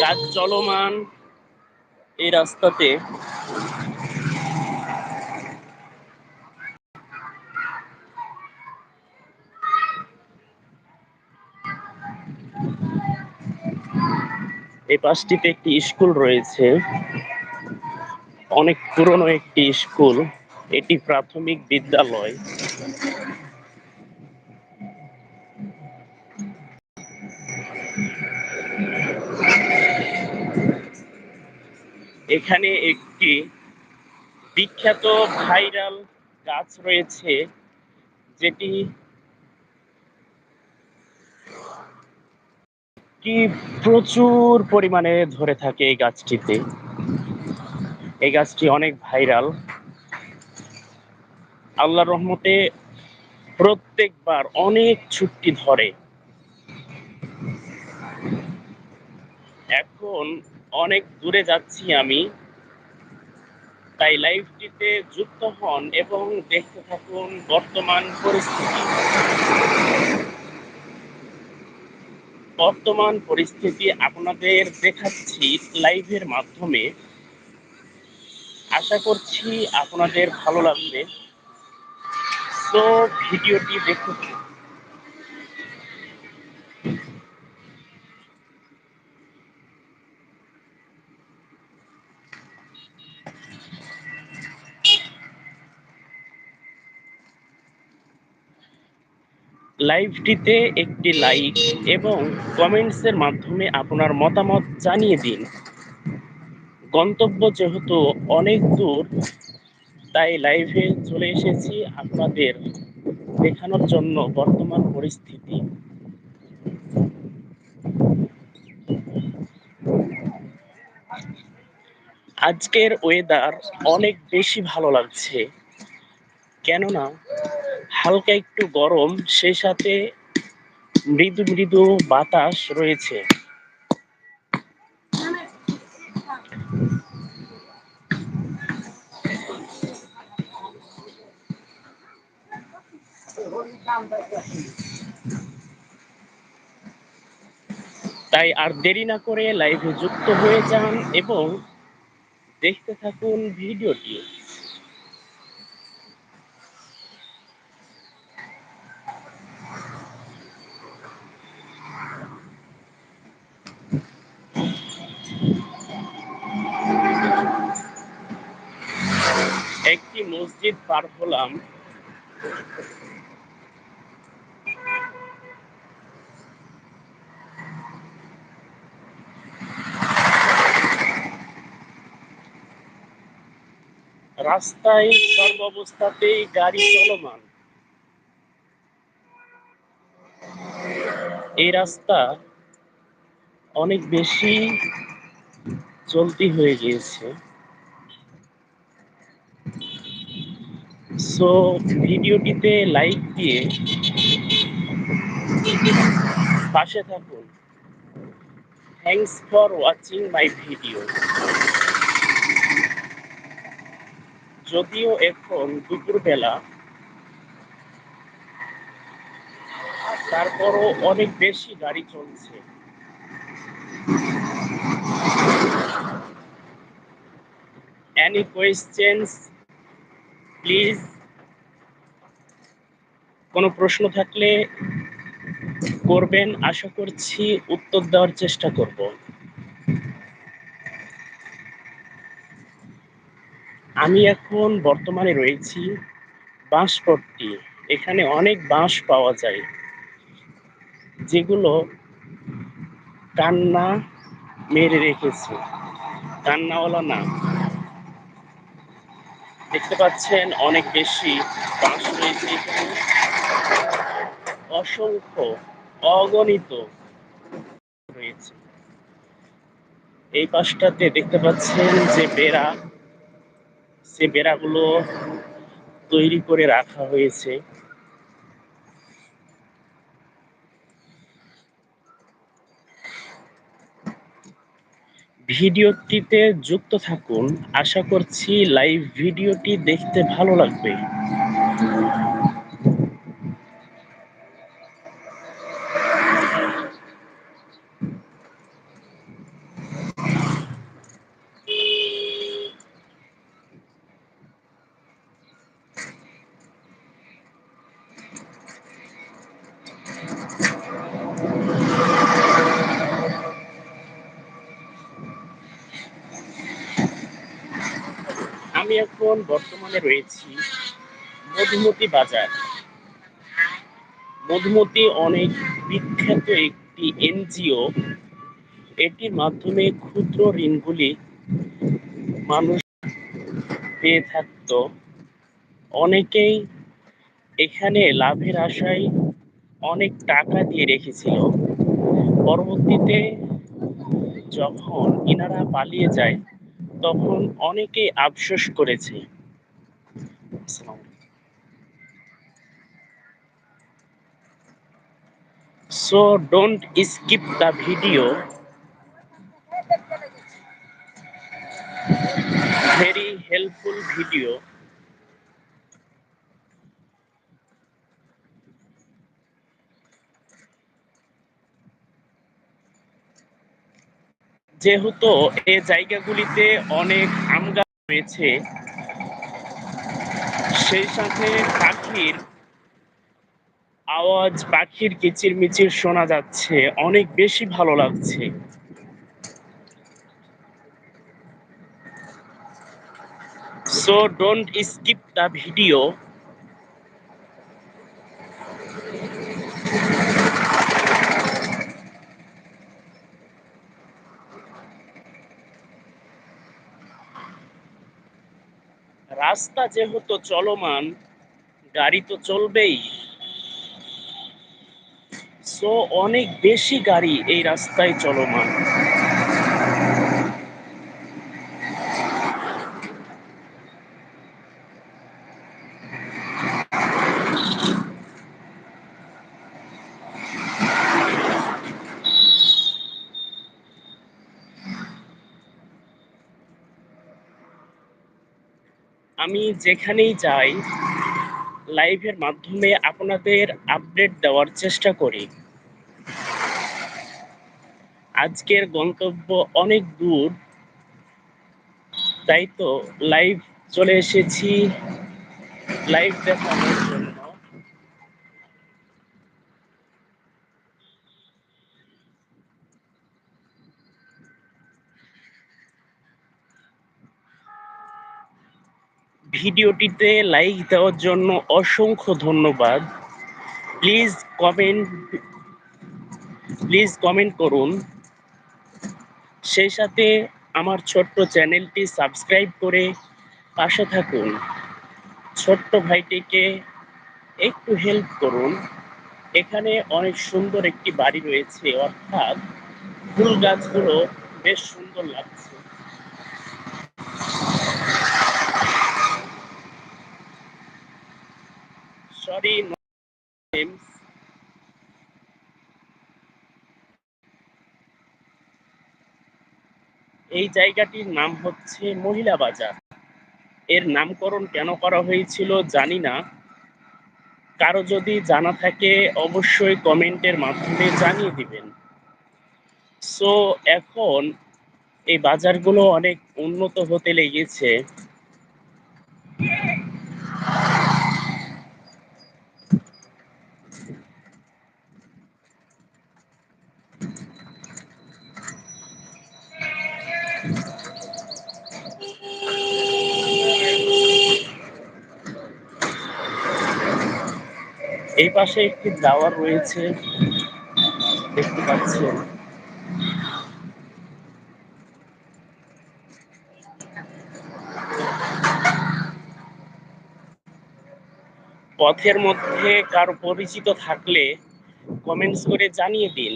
কাজ চলমান এই রাস্তাতে। এই পাশটিতে একটি স্কুল রয়েছে। অনেক পুরনো একটি স্কুল। এটি প্রাথমিক বিদ্যালয়। এখানে একটি বিখ্যাত ভাইরাল গাছ রয়েছে, যেটি কি প্রচুর পরিমাণে ধরে থাকে এই গাছটিতে। এই গাছটি অনেক ভাইরাল। আল্লাহ রহমতে প্রত্যেকবার অনেক ছুটি ধরে। এখন অনেক দূরে যাচ্ছি আমি। তাই লাইভটিতে যুক্ত হন এবং দেখতে থাকুন বর্তমান পরিস্থিতি। বর্তমান পরিস্থিতি আপনাদের দেখাচ্ছি লাইভের মাধ্যমে। আশা করছি আপনাদের ভালো লাগবে। তো ভিডিওটি দেখুন। লাইভটিতে একটি লাইক এবং কমেন্টসের মাধ্যমে আপনার মতামত জানিয়ে দিন। গন্তব্য যেহেতু অনেক দূর, তাই লাইভে চলে এসেছি আপনাদের দেখানোর জন্য বর্তমান পরিস্থিতি। আজকের ওয়েদার অনেক বেশি ভালো লাগছে। কেননা হালকা একটু গরম, সেই সাথে মৃদু মৃদু বাতাস রয়েছে। তাই আর দেরি না করে লাইভে যুক্ত হয়ে যান এবং দেখতে থাকুন ভিডিওটি একটি মসজিদ পার হলাম। রাস্তায় সর্বাবস্থাতেই গাড়ি চলমান। এই রাস্তা অনেক বেশি চলতি হয়ে গিয়েছে। সো ভিডিওটিতে লাইক দিয়ে পাশে থাকুন। Thanks for watching my video যদিও এখন দুপুরবেলা, তারপরও অনেক বেশি গাড়ি চলছে। Any questions প্লিজ কোনো প্রশ্ন থাকলে করবেন, আশা করছি উত্তর দেওয়ার চেষ্টা করব। আমি এখন বর্তমানে রয়েছি বাঁশপট্টি। এখানে অনেক বাঁশ পাওয়া যায়, যেগুলো কান্না মেরে রেখেছে। কান্নাওয়ালা না। দেখতে পাচ্ছেন অনেক বেশি বাঁশ রয়েছে এখানে। অসংখ্য অগণিত রয়েছে। এই পাশটাতে দেখতে পাচ্ছেন যে বেড়া, সে বেড়াগুলো তৈরি করে রাখা হয়েছে। ভিডিওটিতে যুক্ত থাকুন। আশা করছি লাইভ ভিডিওটি দেখতে ভালো লাগবে। আমি এখন বর্তমানে রয়েছি মধুমতি বাজার। মধুমতি অনেক বিখ্যাত একটি এনজিও। এটির মাধ্যমে ক্ষুদ্র ঋণগুলি মানুষ পেয়ে থাকত। অনেকেই এখানে লাভের আশায় অনেক টাকা দিয়ে রেখেছিল। পরবর্তীতে যখন ইনারা পালিয়ে যায় তখন অনেকেই আফসোস করেছে। So don't skip the video very helpful video যেহেতু এ জায়গাগুলিতে অনেক আম গাছ রয়েছে, সেই সাথে পাখির আওয়াজ, পাখির কিচির মিচির শোনা যাচ্ছে, অনেক বেশি ভালো লাগছে। So don't skip the video রাস্তা যেহেতু চলমান গাড়ি তো চলবেই। সো অনেক বেশি গাড়ি এই রাস্তায় চলমান। আমি যেখানেই যাই লাইভের মাধ্যমে আপনাদের আপডেট দেওয়ার চেষ্টা করি। আজকের গন্তব্য অনেক দূর, তাই তো লাইভ চলে এসেছি। লাইভ দেখানোর জন্য ভিডিওটিতে লাইক দেওয়ার জন্য অসংখ্য ধন্যবাদ। প্লিজ কমেন্ট প্লিজ কমেন্ট করুন। সেই সাথে আমার ছোট্ট চ্যানেলটি সাবস্ক্রাইব করে পাশে থাকুন। ছোট্ট ভাইটিকে একটু হেল্প করুন। এখানে অনেক সুন্দর একটি বাড়ি রয়েছে, অর্থাৎ ফুল গাছগুলো বেশ সুন্দর লাগছে। সরি এই জায়গাটির নাম হচ্ছে মহিলা বাজার। এর নামকরণ কেন করা হয়েছিল জানি না। কারও যদি জানা থাকে, অবশ্যই কমেন্টের মাধ্যমে জানিয়ে দিবেন। সো, এখন এই বাজারগুলো অনেক উন্নত হতে লেগেছে। এই পাশে একটি দাওয়ার রয়েছে, দেখতে পাচ্ছেন। পথের মধ্যে কারও পরিচিত থাকলে কমেন্টস করে জানিয়ে দিন।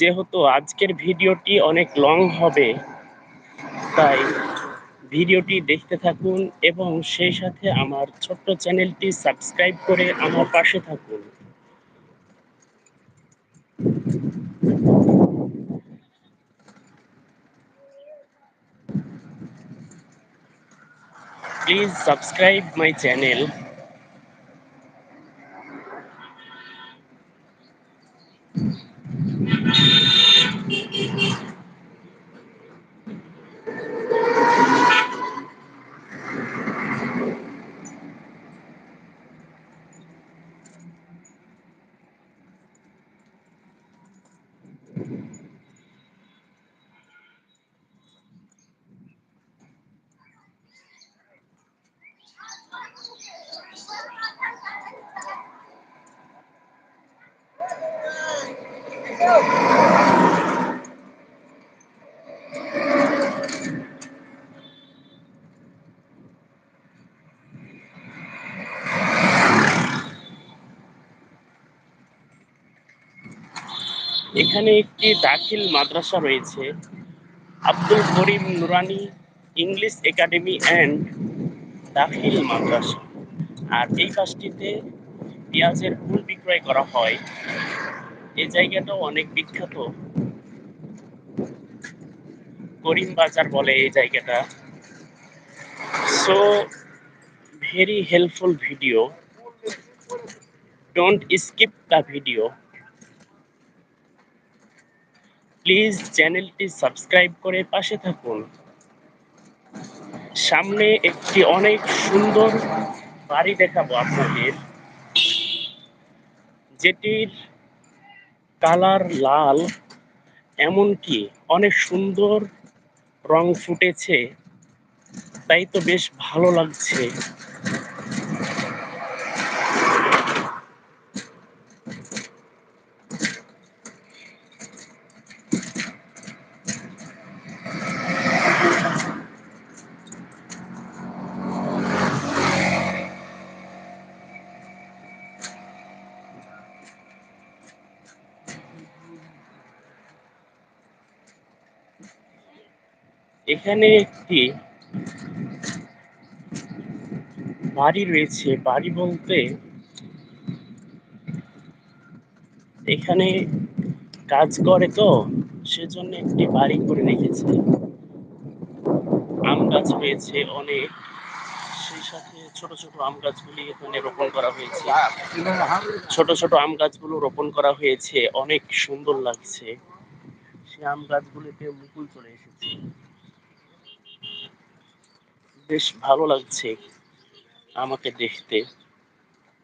যেহেতু আজকের ভিডিওটি অনেক লং হবে, তাই ভিডিওটি দেখতে থাকুন এবং সেই সাথে আমার ছোট্ট চ্যানেলটি সাবস্ক্রাইব করে আমার পাশে থাকুন। প্লিজ সাবস্ক্রাইব মাই চ্যানেল এখানে একটি দাখিল মাদ্রাসা রয়েছে। আব্দুল করিম নুরানি ইংলিশ একাডেমি অ্যান্ড দাখিল মাদ্রাসা। আর এই কাজটিতে পেঁয়াজের ফুল বিক্রয় করা হয়। এই জায়গাটাও অনেক বিখ্যাত। করিম বাজার বলে এই জায়গাটা। So very helpful video don't skip the video please চ্যানেলটি সাবস্ক্রাইব করে পাশে থাকুন। সামনে একটি অনেক সুন্দর বাড়ি দেখাবো আপনাদের। যেটির কালার লাল, এমনকি অনেক সুন্দর রং ফুটেছে। তাই তো বেশ ভালো লাগছে। এখানে একটি বাড়ি রয়েছে। বাড়ি বলতে এখানে কাজ করে তো, সেজন্য একটি বাড়ি করে রেখেছে। আম গাছ রয়েছে অনেক। সেই সাথে ছোট ছোট আম গাছগুলি এখানে রোপণ করা হয়েছে। ছোট ছোট আম গাছগুলো রোপণ করা হয়েছে। অনেক সুন্দর লাগছে। সে আম গাছগুলিতে মুকুল চলে এসেছে। বেশ ভালো লাগছে আমাকে দেখতে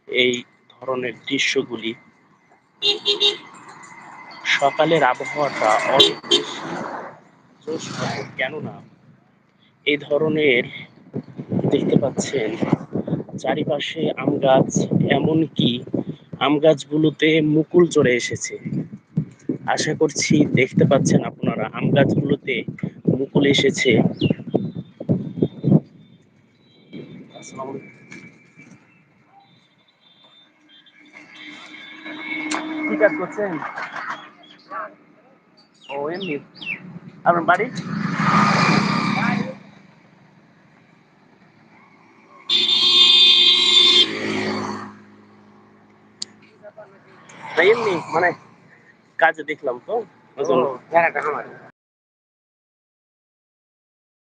এই ধরনের দৃশ্যগুলি। সকালের আবহাওয়াটা অনেক বেশি কেননা এই ধরনের দেখতে পাচ্ছেন চারিপাশে আম গাছ, এমনকি আম গাছগুলোতে মুকুল চলে এসেছে। আশা করছি দেখতে পাচ্ছেন আপনারা, আম গাছগুলোতে মুকুল এসেছে। কি কাজ করছেন? ও এমনি। আপনার বাড়ি? এমনি মানে কাজে দেখলাম তো।